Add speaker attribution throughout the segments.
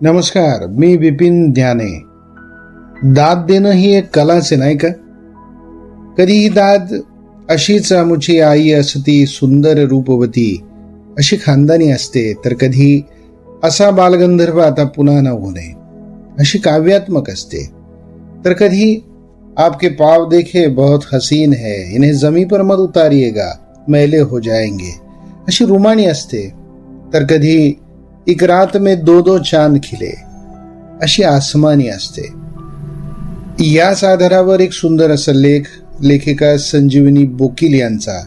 Speaker 1: नमस्कार मी विपिन ध्याने. दाद देणं ही एक कलाच आहे नाही का? कधी ही दाद अशीच आमुची आई असती सुंदर रूपवती अशी खानदानी असते तर कधी असा बालगंधर्व आता पुन्हा न होणे अशी काव्यात्मक असते. तर कधी आपके पाव देखे बहुत हसीन है इन्हें जमी पर मत उतारिएगा मैले हो जाएंगे अशी रुमाणी असते. तर कधी एक रात में दो दो चांद खिले. अशी आसमानी असते. याच आधारावर एक सुंदर असा लेख लेखिका संजीवनी बोकील यांचा.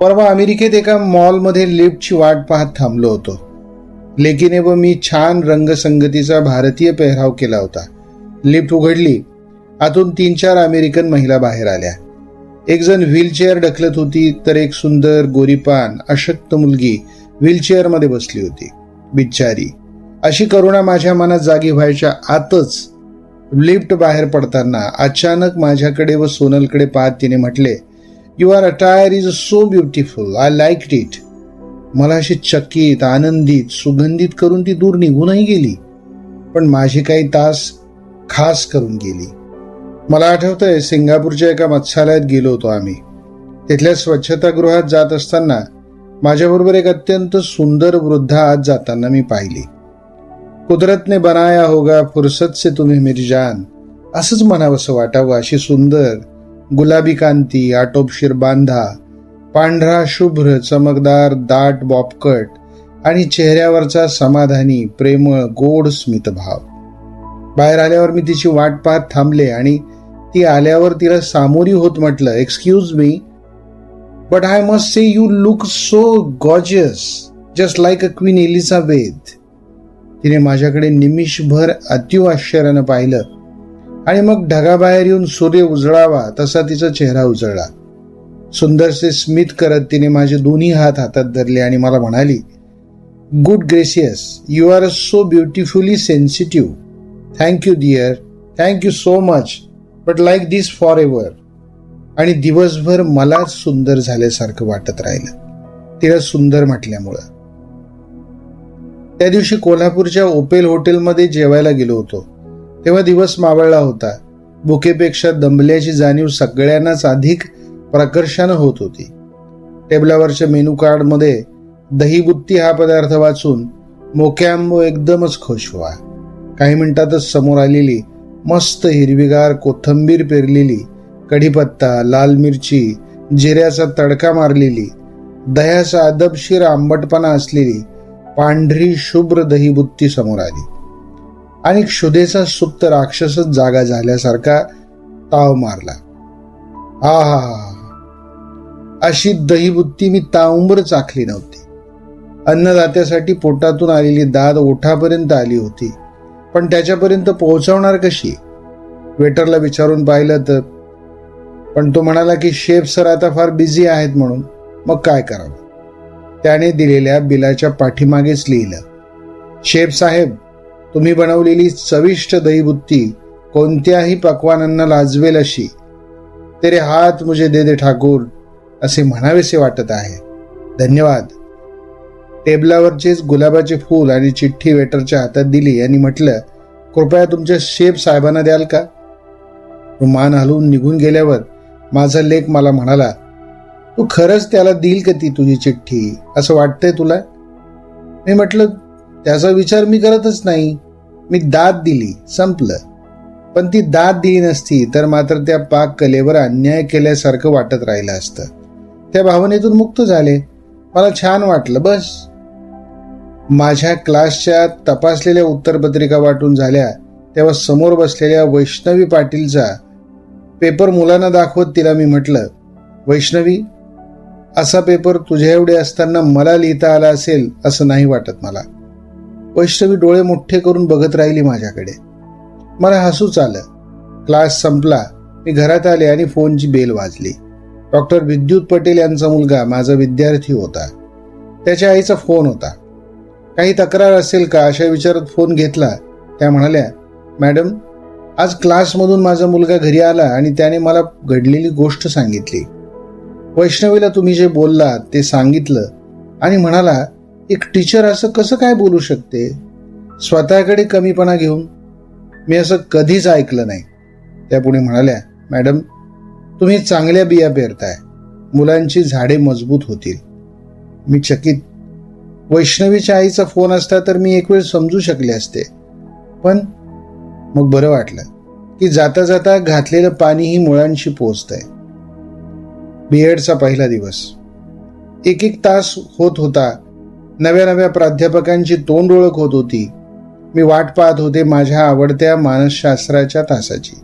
Speaker 1: परवा अमेरिकेत एका मॉलमध्ये लिफ्टची वाट पाहत थांबलो होतो. लेकीने व मी छान रंगसंगतीचा भारतीय पेहराव केला होता. लिफ्ट उघडली. आतून तीन चार अमेरिकन महिला बाहेर आल्या. एक जण व्हीलचेअर ढकलत होती तर एक सुंदर गोरीपान अशक्त मुलगी व्हीलचेअरमध्ये बसली होती. बिचारी अशी करुणा माझ्या मनात जागी व्हायच्या आतच लिफ्ट बाहेर पडताना अचानक माझ्याकडे व सोनलकडे पाहत तिने म्हटले you are attire is so beautiful I like it मला अशी चकित आनंदित सुगंधित करून ती दूर निघूनही गेली. पण माझी काही तास खास करून गेली. मला आठवतंय सिंगापूरच्या एका मत्स्यालयात गेलो होतो आम्ही. तिथल्या स्वच्छतागृहात जात असताना माझ्याबरोबर एक अत्यंत सुंदर वृद्धा आज जाताना मी पाहिली. कुदरत ने बनाया होगा फुरसत से तुम्ही मेरी जान. असंच म्हणावंसं वाटावं अशी सुंदर गुलाबी कांती आटोपशीर बांधा पांढरा शुभ्र चमकदार दाट बॉपकट आणि चेहऱ्यावरचा समाधानी प्रेमळ गोड स्मितभाव बाहेर आल्यावर मी तिची वाट पाहत थांबले आणि ती आल्यावर तिला सामोरी होत म्हटलं excuse me but I must say you look so gorgeous, just like a Queen Elizabeth. तिने माझ्याकडे निमिषभर अतिव आश्चर्यानं पाहिलं. आणि मग ढगाबाहेर येऊन सूर्य उजळावा तसा तिचा चेहरा उजळला. सुंदरसे स्मित करत तिने माझे दोन्ही हात हातात धरले आणि मला म्हणाली good gracious you are so beautifully sensitive thank you dear thank you so much but like this forever आणि दिवसभर मलाच सुंदर झाल्यासारखं वाटत राहिलं. तिला सुंदर म्हटल्यामुळं. त्या दिवशी कोल्हापूरच्या ओपेल हॉटेलमध्ये जेवायला गेलो होतो. तेव्हा दिवस मावळला होता. बुकेपेक्षा दंबल्याची जाणीव सगळ्यांनाच अधिक प्रकर्षानं होत होती. टेबलावरच्या मेनू कार्डमध्ये दहीबुत्ती हा पदार्थ वाचून मोक्याम्बो एकदमच खुश व्हा. काही मिनिटातच समोर आलेली मस्त हिरवीगार कोथंबीर पेरलेली कढीपत्ता लाल मिरची जिऱ्याचा तडका मारलेली दह्याचा अदबशीर आंबटपणा असलेली पांढरी शुभ्र दहीबुत्ती समोर आली. आणि क्षुधेचा सुप्त राक्षसच जागा झाल्यासारखा ताव मारला. हा हा हा अशी दहीबुत्ती मी ताउंबर चाखली नव्हती. अन्नदात्यासाठी पोटातून आलेली दाद ओठापर्यंत आली होती. पण त्याच्यापर्यंत पोहोचवणार कशी? वेटरला विचारून पाहिलं तर पण तो म्हणाला की शेफ सर आता फार बिझी आहेत म्हणून मग काय करावं? त्याने दिलेल्या बिलाच्या पाठीमागेच लिहिलं शेफ साहेब तुम्ही बनवलेली चविष्ट दहीबुत्ती कोणत्याही पक्वानांना लाजवेल अशी. तेरे हात मुझे दे दे ठाकूर असे म्हणावेसे वाटत आहे. धन्यवाद. टेबलावरचेच गुलाबाचे फूल आणि चिठ्ठी वेटरच्या हातात दिली. आणि म्हटलं कृपया तुमच्या शेफ साहेबांना द्याल का? तो मान हलवून निघून गेल्यावर माझा लेख मला म्हणाला तू खरंच त्याला देईल का ती तुझी चिठ्ठी? असं वाटतंय तुला? मी म्हटलं त्याचा विचार मी करतच नाही. मी दाद दिली संपलं. पण ती दाद दिली नसती तर मात्र त्या पाक कलेवर अन्याय केल्यासारखं वाटत राहिलं असतं. त्या भावनेतून मुक्त झाले. मला छान वाटलं बस. माझ्या क्लासच्या तपासलेल्या उत्तरपत्रिका वाटून झाल्या. तेव्हा समोर बसलेल्या वैष्णवी पाटीलचा पेपर मुलांना दाखवत तिला मी म्हटलं वैष्णवी असा पेपर तुझ्या एवढे असताना मला लिहिता आला असेल असं नाही वाटत मला. वैष्णवी डोळे मोठे करून बघत राहिली माझ्याकडे. मला हसूच आलं. क्लास संपला. मी घरात आले आणि फोनची बेल वाजली. डॉक्टर विद्युत पटेल यांचा मुलगा माझा विद्यार्थी होता. त्याच्या आईचा फोन होता. काही तक्रार असेल का अशा विचारात फोन घेतला. त्या म्हणाल्या मॅडम आज क्लासमधून माझा मुलगा घरी आला आणि त्याने मला घडलेली गोष्ट सांगितली. वैष्णवीला तुम्ही जे बोललात ते सांगितलं आणि म्हणाला एक टीचर असं कसं काय बोलू शकते? स्वतःकडे कमीपणा घेऊन. मी असं कधीच ऐकलं नाही. त्या पुढे म्हणाल्या मॅडम तुम्ही चांगल्या बिया पेरताय. मुलांची झाडे मजबूत होतील. मी चकित वैष्णवीच्या आईचा फोन असता तर मी एक वेळ समजू शकले असते. पण मग बरं वाटलं की जाता जाता घातलेलं पाणीही मुळांशी पोचतंय. बीएडचा पहिला दिवस. एक एक तास होत होता. नव्या नव्या प्राध्यापकांची तोंड ओळख होत होती. मी वाट पाहत होते माझ्या आवडत्या मानसशास्त्राच्या तासाची.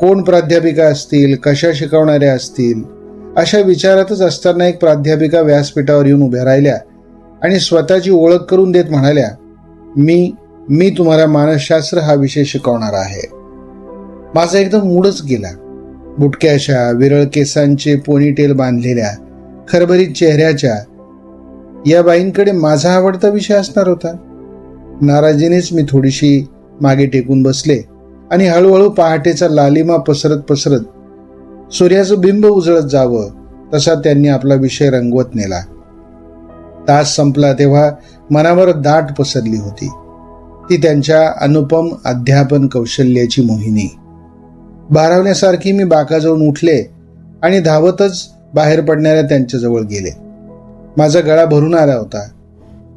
Speaker 1: कोण प्राध्यापिका असतील कशा शिकवणाऱ्या असतील अशा विचारातच असताना एक प्राध्यापिका व्यासपीठावर येऊन उभ्या राहिल्या आणि स्वतःची ओळख करून देत म्हणाल्या मी मी तुम्हाला मानसशास्त्र हा विषय शिकवणार आहे. माझा एकदम मूडच गेला. बुटक्याशा विरळ केसांचे पोनीटेल बांधलेल्या खरभरीत चेहऱ्याच्या या बाईंकडे माझा आवडता विषय असणार होता. नाराजीनेच मी थोडीशी मागे टेकून बसले आणि हळूहळू पहाटेचा लालिमा पसरत पसरत सूर्याचं बिंब उजळत जावं तसा त्यांनी आपला विषय रंगवत नेला. तास संपला तेव्हा मनावर दाट पसरली होती. ती त्यांच्या अनुपम अध्यापन कौशल्याची मोहिनी. भारावण्यासारखी मी बाकाजवळून उठले आणि धावतच बाहेर पडणाऱ्या त्यांच्याजवळ गेले. माझा गळा भरून आला होता.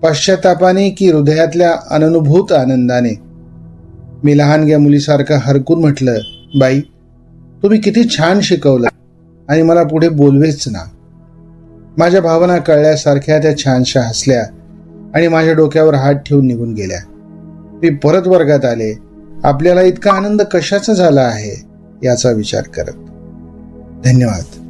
Speaker 1: पश्चातापाने की हृदयातल्या अननुभूत आनंदाने. मी लहानग्या मुलीसारखं हरकून म्हटलं बाई तुम्ही किती छान शिकवलं आणि मला पुढे बोलवेच ना. माझ्या भावना कळल्यासारख्या त्या छानशा हसल्या आणि माझ्या डोक्यावर हात ठेवून निघून गेल्या. मी परत वर्गात आले. आपल्याला इतका आनंद कशाचा झाला आहे? याचा विचार करत. धन्यवाद.